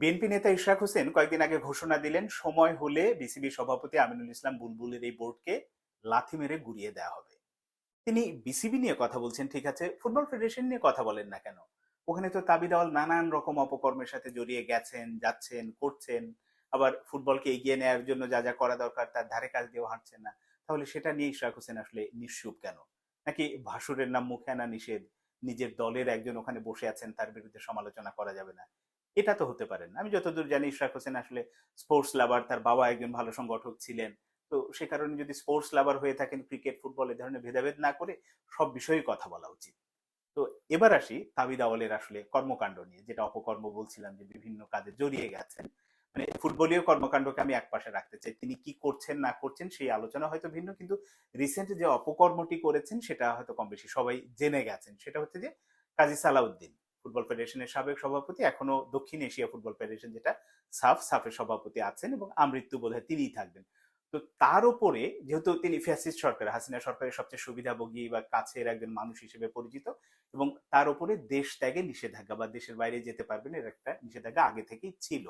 BNP নেতা ইশরাক হোসেন কয়েকদিন আগে ঘোষণা দিলেন, সময় হলে বিসিবি সভাপতি আমিনুল ইসলাম বুলবুলের এই বোর্ডকে লাথি মেরে গুড়িয়ে দেওয়া হবে। তিনি বিসিবি নিয়ে কথা বলছেন, ঠিক আছে, ফুটবল ফেডারেশন নিয়ে কথা বলেন না কেন? ওখানে তো তাবি দেওয়াল নানান রকম অপকর্মের সাথে জড়িয়ে গেছেন, যাচ্ছেন, করছেন, আবার ফুটবলকে এগিয়ে নেওয়ার জন্য যা যা করা দরকার তার ধারে কাজ দিয়েও হাঁটছেন না। তাহলে সেটা নিয়ে ইশরাক হোসেন আসলে নিশ্চুপ কেন? নাকি ভাসুরের নাম মুখে আনা নিষেধ, নিজের দলের একজন ওখানে বসে আছেন, তার বিরুদ্ধে সমালোচনা করা যাবে না? এটা তো হতে পারে না। আমি যতদূর জানি ইশরাক হোসেন আসলে স্পোর্টস লাভার তার বাবা একজন ভালো সংগঠক ছিলেন। তো সে কারণে যদি স্পোর্টস লাভার হয়ে থাকেন ক্রিকেট ফুটবল এ ধরনের ভেদাভেদ না করে সব বিষয়ে কথা বলা উচিত। তো এবার আসি তাবিদ আওয়ালের আসলে কর্মকাণ্ড নিয়ে, যেটা অপকর্ম বলছিলাম যে বিভিন্ন কাজে জড়িয়ে গেছেন। মানে ফুটবলীয় কর্মকাণ্ডকে আমি একপাশে রাখতে চাই, তিনি কি করছেন, না করছেন সেই আলোচনা হয়তো ভিন্ন, কিন্তু রিসেন্ট যে অপকর্মটি করেছেন, সেটা হয়তো কম বেশি সবাই জেনে গেছেন। সেটা হচ্ছে যে কাজী সালাউদ্দিন। ফুটবল ফেডারেশনের সাবেক সভাপতি, এখনও দক্ষিণ এশিয়া ফুটবল ফেডারেশন যেটা সাফ সাফের সভাপতি আছেন এবং আমৃত্যু বোধহয় তিনিই থাকবেন। তো তার উপরে, যেহেতু তিনি ফ্যাসিস্ট সরকার, হাসিনা সরকারের সবচেয়ে সুবিধাভোগী বা কাছের একজন মানুষ হিসেবে পরিচিত, এবং তার উপরে দেশ ত্যাগে নিষেধাজ্ঞা বা দেশের বাইরে যেতে পারবেন, এর একটা নিষেধাজ্ঞা আগে থেকেই ছিল।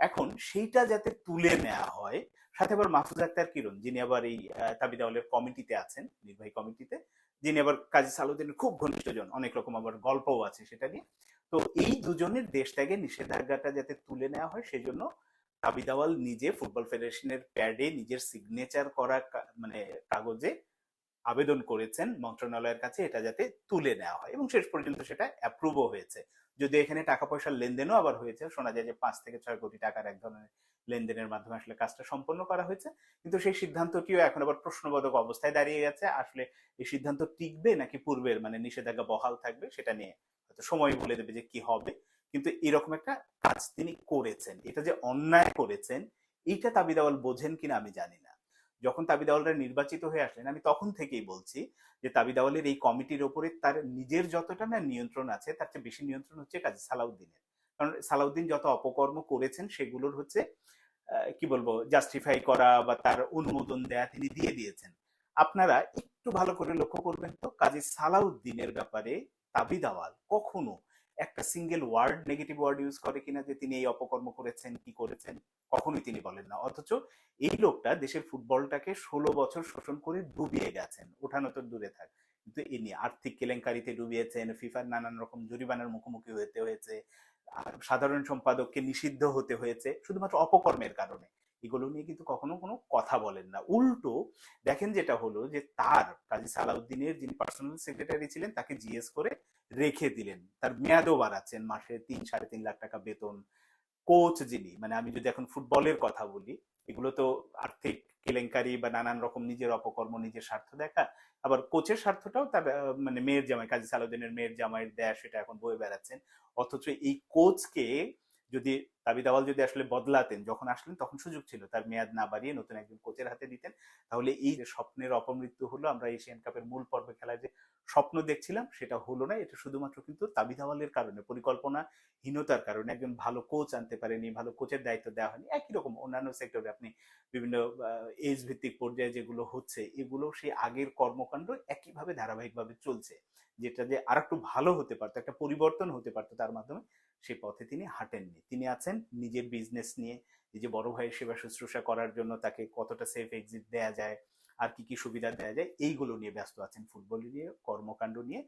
এখন সেইটা যাতে তুলে নেওয়া হয়, সাথে আবার মাহফুজ আক্তার কিরণ, যিনি আবার এই তাবিদ আওয়ালের কমিটিতে আছেন, নির্বাহী কমিটিতে, যিনি আবার কাজী সালুদ্দিনের খুব ঘনিষ্ঠজন, অনেক রকম আবার গল্পও আছে সেটা নিয়ে। তো এই দুজনের দেশ ত্যাগের নিষেধাজ্ঞাটা যাতে তুলে নেওয়া হয়, সেজন্য তাবিদ আওয়াল নিজে ফুটবল ফেডারেশনের প্যাডে নিজের সিগনেচার করা মানে কাগজে আবেদন করেছেন মন্ত্রণালয়ের কাছে, এটা যাতে তুলে নেওয়া হয়। এবং শেষ পর্যন্ত সেটা অ্যাপ্রুভও হয়েছে। যদি এখানে টাকা পয়সার লেনদেনও আবার হয়েছে, শোনা যায় যে পাঁচ থেকে ছয় কোটি টাকার এক ধরনের লেনদেনের মাধ্যমে আসলে কাজটা সম্পন্ন করা হয়েছে। কিন্তু সেই সিদ্ধান্তটিও এখন আবার প্রশ্নবোধক অবস্থায় দাঁড়িয়ে গেছে। আসলে এই সিদ্ধান্ত টিকবে নাকি পূর্বের মানে নিষেধাজ্ঞা বহাল থাকবে সেটা নিয়ে হয়তো সময় বলে দেবে যে কি হবে। কিন্তু এরকম একটা কাজ তিনি করেছেন, এটা যে অন্যায় করেছেন, এইটা তাবিদাওয়াল বোঝেন কিনা আমি জানি না। যখন তাবিদাওয়ালরা নির্বাচিত হয়ে আসলেন, আমি তখন থেকেই বলছি যে তাবিদাওয়ালের এই কমিটির ওপরে তার নিজের যতটা না নিয়ন্ত্রণ আছে, তার চেয়ে বেশি নিয়ন্ত্রণ হচ্ছে কাজী সালাউদ্দিনের। কারণ সালাউদ্দিন যত অপকর্ম করেছেন, সেগুলোর হচ্ছে কি বলব জাস্টিফাই করা বা তার অনুমোদন দেয়া তিনি দিয়ে দিয়েছেন। আপনারা একটু ভালো করে লক্ষ্য করবেন তো, কাজী সালাউদ্দিনের ব্যাপারে তাবিদাওয়াল কখনো একটা single word negative word use করে কিনা যে তিনি এই অপকর্ম করেছেন, কি করেছেন, কখনোই তিনি বলেন না। অথচ এই লোকটা দেশের ফুটবলটাকে ষোলো বছর শোষণ করে ডুবিয়ে গেছেন, ওঠানো তো দূরে থাক। কিন্তু নিয়ে আর্থিক কেলেঙ্কারিতে ডুবিয়েছেন ফিফার নানান রকম জরিমানার মুখোমুখি হতে হয়েছে সাধারণ সম্পাদককে নিষিদ্ধ হতে হয়েছে, শুধুমাত্র অপকর্মের কারণে। এগুলো নিয়ে কিন্তু কখনো কোনো কথা বলেন না। উল্টো দেখেন যেটা হলো যে তার, কাজী সালাউদ্দিনের যিনি পার্সোনাল সেক্রেটারি ছিলেন, তাকে জিএস করে রেখে দিলেন। তার মেয়াদও বাড়াচ্ছেন মাসে তিন, সাড়ে তিন লাখ টাকা বেতন। কোচ যিনি মানে আমি যদি এখন ফুটবলের কথা বলি, এগুলো তো আর্থিক কেলেঙ্কারি বা নানান রকম নিজের অপকর্ম, নিজের স্বার্থ দেখা। আবার কোচের স্বার্থটাও তার মানে মেয়ের জামাই, কাজী সালুদ্দিনের মেয়ের জামাইয়ের দেয়া সেটা এখন বয়ে বেড়াচ্ছেন। অথচ এই কোচকে যদি তাবিদ দাওয়াল যদি আসলে বদলাতেন, যখন আসলেন তখন সুযোগ ছিল। তার মেয়াদ না বাড়িয়ে নতুন একজন কোচের হাতে দিতেন। তাহলে এই যে স্বপ্নের অপমৃত্যু হলো, আমরা এশিয়ান কাপের মূল পর্বে খেলায় যে স্বপ্ন দেখছিলাম, সেটা হলো না। এটা শুধুমাত্র কিন্তু তাবিদ দাওয়ালের কারণে পরিকল্পনা হীনতার কারণে। একজন ভালো কোচ আনতে পারেনি, ভালো কোচের দায়িত্ব দেওয়া হয়নি। একই রকম অন্যান্য সেক্টরে আপনি বিভিন্ন এজ ভিত্তিক পর্যায়ে যেগুলো হচ্ছে, এগুলো সেই আগের কর্মকাণ্ড একইভাবে ধারাবাহিকভাবে চলছে। যেটা যে আর একটু ভালো হতে পারতো, একটা পরিবর্তন হতে পারতো তার মাধ্যমে। সেই পথে তিনি হাঁটেননি। তিনি আছেন নিজের বিজনেস নিয়ে। নিজে বড় ভাইয়ের সেবা শুশ্রূষা করার জন্য তাকে কতটা সেফ এক্সিট দেয়া যায়, আর কি কি সুবিধা দেওয়া যায়, এইগুলো নিয়ে ব্যস্ত আছেন ফুটবল নিয়ে, কর্মকাণ্ড নিয়ে।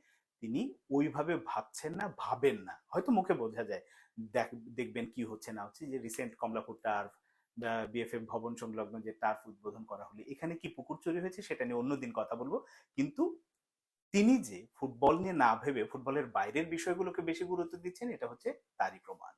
তিনি ওইভাবে ভাবছেন না, ভাবেন না। হয়তো মুখে বোঝা যায়। দেখ, দেখবেন কি হচ্ছে না হচ্ছে। যে রিসেন্ট কমলাপুর টার্ফ বিএফএফ ভবন সংলগ্ন যে টার্ফ উদ্বোধন করা হলো, এখানে কি পুকুর চুরি হয়েছে সেটা নিয়ে অন্যদিন কথা বলব। কিন্তু তিনি যে ফুটবল নিয়ে না ভেবে, ফুটবলের বাইরের বিষয়গুলোকে বেশি গুরুত্ব দিচ্ছেন, এটা হচ্ছে তারই প্রমাণ।